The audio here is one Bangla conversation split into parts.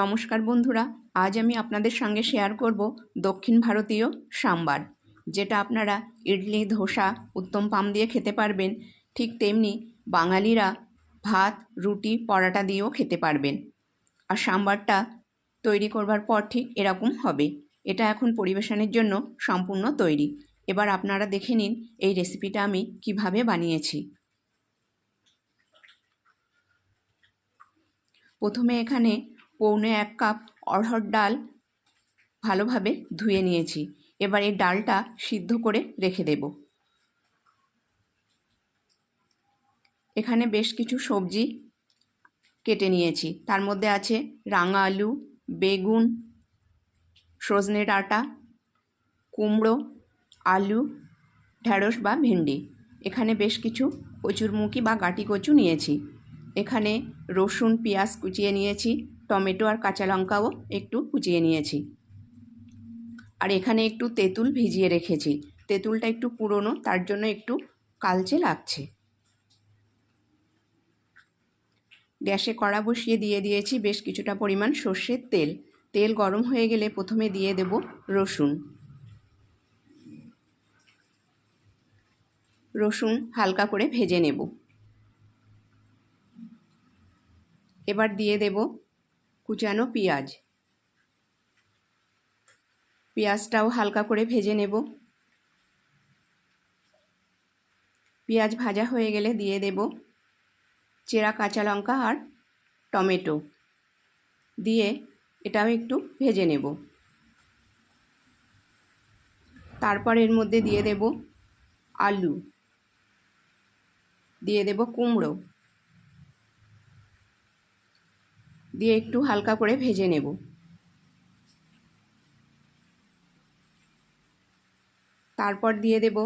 নমস্কার বন্ধুরা, আজ আমি আপনাদের সঙ্গে শেয়ার করব দক্ষিণ ভারতীয় সাম্বার, যেটা আপনারা ইডলি, ধোসা, উত্তম পাম দিয়ে খেতে পারবেন। ঠিক তেমনি বাঙালিরা ভাত, রুটি, পরাটা দিয়েও খেতে পারবেন। আর সাম্বারটা তৈরি করবার পর ঠিক এরকম হবে। এটা এখন পরিবেশনের জন্য সম্পূর্ণ তৈরি। এবার আপনারা দেখে নিন এই রেসিপিটা আমি কীভাবে বানিয়েছি। প্রথমে এখানে পৌনে এক কাপ অড়হর ডাল ভালোভাবে ধুয়ে নিয়েছি। এবার এই ডালটা সিদ্ধ করে রেখে দেব। এখানে বেশ কিছু সবজি কেটে নিয়েছি। তার মধ্যে আছে রাঙা আলু, বেগুন, সজনে ডাঁটা, কুমড়ো, আলু ঢ্যাঁড়স বা ভেন্ডি। এখানে বেশ কিছু কচুরমুখী বা গাটি কচু নিয়েছি। এখানে রসুন, পেঁয়াজ কুচিয়ে নিয়েছি। টমেটো আর কাঁচা লঙ্কাও একটু কুচিয়ে নিয়েছি। আর এখানে একটু তেঁতুল ভিজিয়ে রেখেছি। তেঁতুলটা একটু পুরনো, তার জন্য একটু কালচে লাগছে। গ্যাসে কড়া বসিয়ে দিয়ে দিয়েছি বেশ কিছুটা পরিমাণ সর্ষের তেল। তেল গরম হয়ে গেলে প্রথমে দিয়ে দেব রসুন। রসুন হালকা করে ভেজে নেব। এবার দিয়ে দেব কুচানো পেঁয়াজ। পেঁয়াজটাও হালকা করে ভেজে নেব। পেঁয়াজ ভাজা হয়ে গেলে দিয়ে দেব চেরা কাঁচা লঙ্কা আর টমেটো। দিয়ে এটাও একটু ভেজে নেব। তারপর এর মধ্যে দিয়ে দেব আলু। দিয়ে দেব কুমড়ো। দিয়ে একটু হালকা করে ভেজে নেব। তারপর দিয়ে দেব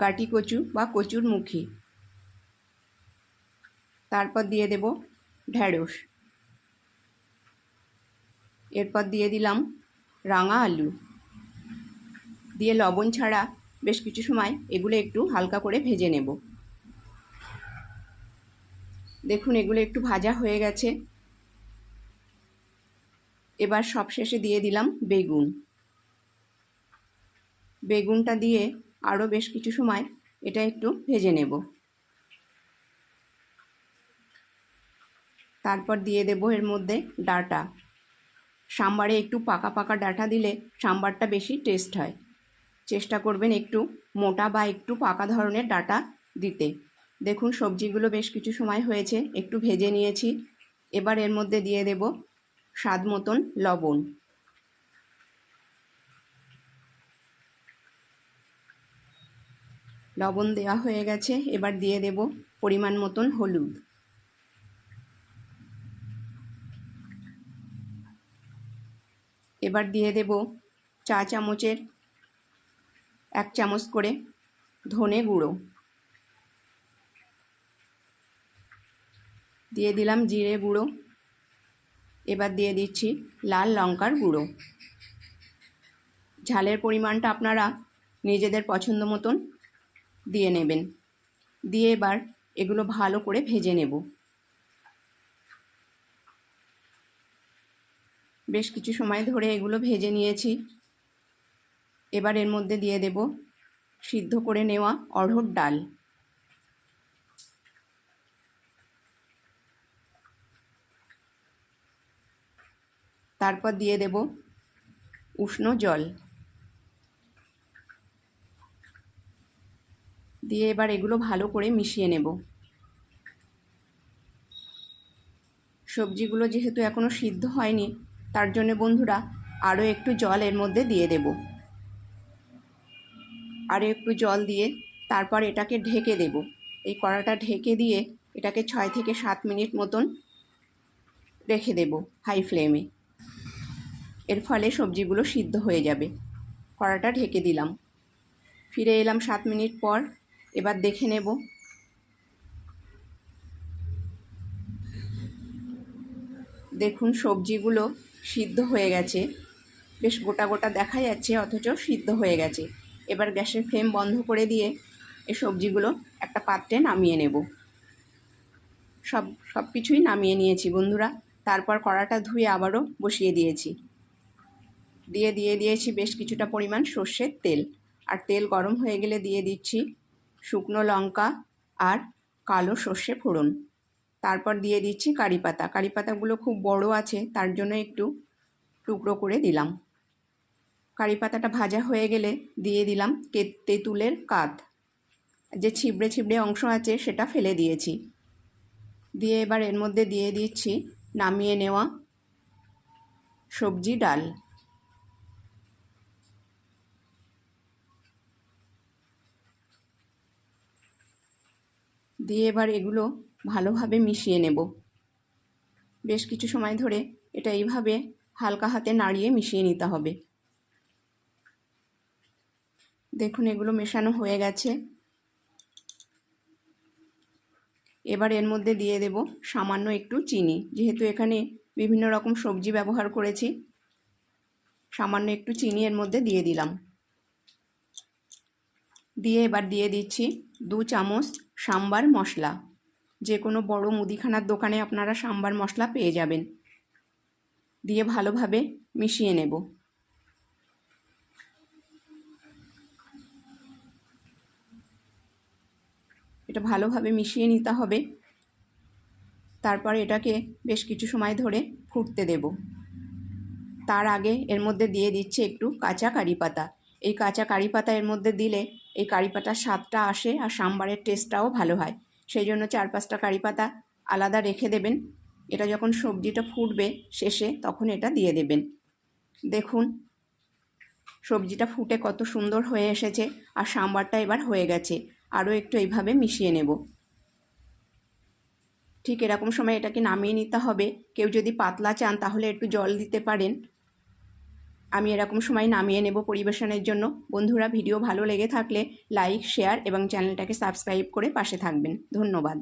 গাটি কচু বা কচুর মুখি। তারপর দিয়ে দেব ঢ্যাঁড়স। এরপর দিয়ে দিলাম রাঙা আলু। দিয়ে লবণ ছাড়া বেশ কিছু সময় এগুলো একটু হালকা করে ভেজে নেব। দেখুন এগুলো একটু ভাজা হয়ে গেছে। এবার সবশেষে দিয়ে দিলাম বেগুন। বেগুনটা দিয়ে আরও বেশ কিছু সময় এটা একটু ভেজে নেব। তারপর দিয়ে দেব এর মধ্যে ডাটা। সাম্বারে একটু পাকা পাকা ডাটা দিলে সাম্বারটা বেশি টেস্ট হয়। চেষ্টা করবেন একটু মোটা বা একটু পাকা ধরনের ডাটা দিতে। দেখুন সবজিগুলো বেশ কিছু সময় হয়েছে, একটু ভেজে নিয়েছি। এবার এর মধ্যে দিয়ে দেব স্বাদ মতন লবণ। লবণ দেওয়া হয়ে গেছে, এবার দিয়ে দেব পরিমাণ মতন হলুদ। এবার দিয়ে দেব চা চামচের এক চামচ করে ধনে গুঁড়ো। দিয়ে দিলাম জিরে গুঁড়ো। এবার দিয়ে দিচ্ছি লাল লঙ্কার গুঁড়ো। ঝালের পরিমাণটা আপনারা নিজেদের পছন্দ মতন দিয়ে নেবেন। দিয়ে এবার এগুলো ভালো করে ভেজে নেব। বেশ কিছু সময় ধরে এগুলো ভেজে নিয়েছি। এবার এর মধ্যে দিয়ে দেব সিদ্ধ করে নেওয়া অড়হর ডাল। তারপর দিয়ে দেব উষ্ণ জল। দিয়ে এবার এগুলো ভালো করে মিশিয়ে নেব। সবজিগুলো যেহেতু এখনও সিদ্ধ হয়নি, তার জন্য বন্ধুরা আরও একটু জল এর মধ্যে দিয়ে দেব। আরও একটু জল দিয়ে তারপর এটাকে ঢেকে দেব। এই কড়াটা ঢেকে দিয়ে এটাকে ছয় থেকে সাত মিনিট মতন রেখে দেব হাই ফ্লেমে। এর ফলে সবজিগুলো সিদ্ধ হয়ে যাবে। কড়াটা ঢেকে দিলাম। ফিরে এলাম সাত মিনিট পর। এবার দেখে নেব। দেখুন, সবজিগুলো সিদ্ধ হয়ে গেছে। বেশ গোটা গোটা দেখা যাচ্ছে, অথচ সিদ্ধ হয়ে গেছে। এবার গ্যাসের ফ্লেম বন্ধ করে দিয়ে এই সবজিগুলো একটা পাত্রে নামিয়ে নেব। সব সব কিছুই নামিয়ে নিয়েছি বন্ধুরা। তারপর কড়াটা ধুয়ে আবারও বসিয়ে দিয়েছি। দিয়ে দিয়ে দিয়েছি বেশ কিছুটা পরিমাণ সর্ষের তেল। আর তেল গরম হয়ে গেলে দিয়ে দিচ্ছি শুকনো লঙ্কা আর কালো সর্ষে ফোড়ন। তারপর দিয়ে দিচ্ছি কারি পাতা। কারি পাতাগুলো খুব বড় আছে, তার জন্য একটু টুকরো করে দিলাম। কারি পাতাটা ভাজা হয়ে গেলে দিয়ে দিলাম তেঁতুলের কাত যে ছিবড়ে ছিবড়ে অংশ আছে সেটা ফেলে দিয়েছি। দিয়ে এবার এর মধ্যে দিয়ে দিচ্ছি নামিয়ে নেওয়া সবজি ডাল। দিয়ে এবার এগুলো ভালোভাবে মিশিয়ে নেব। বেশ কিছু সময় ধরে এটা এইভাবে হালকা হাতে নাড়িয়ে মিশিয়ে নিতে হবে। দেখুন, এগুলো মেশানো হয়ে গেছে। এবার এর মধ্যে দিয়ে দেব সামান্য একটু চিনি। যেহেতু এখানে বিভিন্ন রকম সবজি ব্যবহার করেছি, সামান্য একটু চিনি এর মধ্যে দিয়ে দিলাম। দিয়ে এবার দিয়ে দিচ্ছি দু চামচ সাম্বার মশলা। যে কোনো বড় মুদিখানার দোকানে আপনারা সাম্বার মশলা পেয়ে যাবেন। দিয়ে ভালোভাবে মিশিয়ে নেব। এটা ভালোভাবে মিশিয়ে নিতে হবে। তারপর এটাকে বেশ কিছু সময় ধরে ফুটতে দেব। তার আগে এর মধ্যে দিয়ে দিচ্ছে একটু কাঁচা কারি পাতা। এই কাঁচা কারি পাতা এর মধ্যে দিলে এই কারি পাতার স্বাদটা আসে আর সাম্বারের টেস্টটাও ভালো হয়। সেই জন্য চার পাঁচটা কারি পাতা আলাদা রেখে দেবেন। এটা যখন সবজিটা ফুটবে শেষে তখন এটা দিয়ে দেবেন। দেখুন, সবজিটা ফুটে কত সুন্দর হয়ে এসেছে আর সাম্বারটা এবার হয়ে গেছে। আরও একটু এইভাবে মিশিয়ে নেব। ঠিক এরকম সময় এটাকে নামিয়ে নিতে হবে। কেউ যদি পাতলা চান তাহলে একটু জল দিতে পারেন। আমি এরকম সময় নামিয়ে নেব পরিবেশনের জন্য। বন্ধুরা, ভিডিও ভালো লেগে থাকলে লাইক, শেয়ার এবং চ্যানেলটাকে সাবস্ক্রাইব করে পাশে থাকবেন। ধন্যবাদ।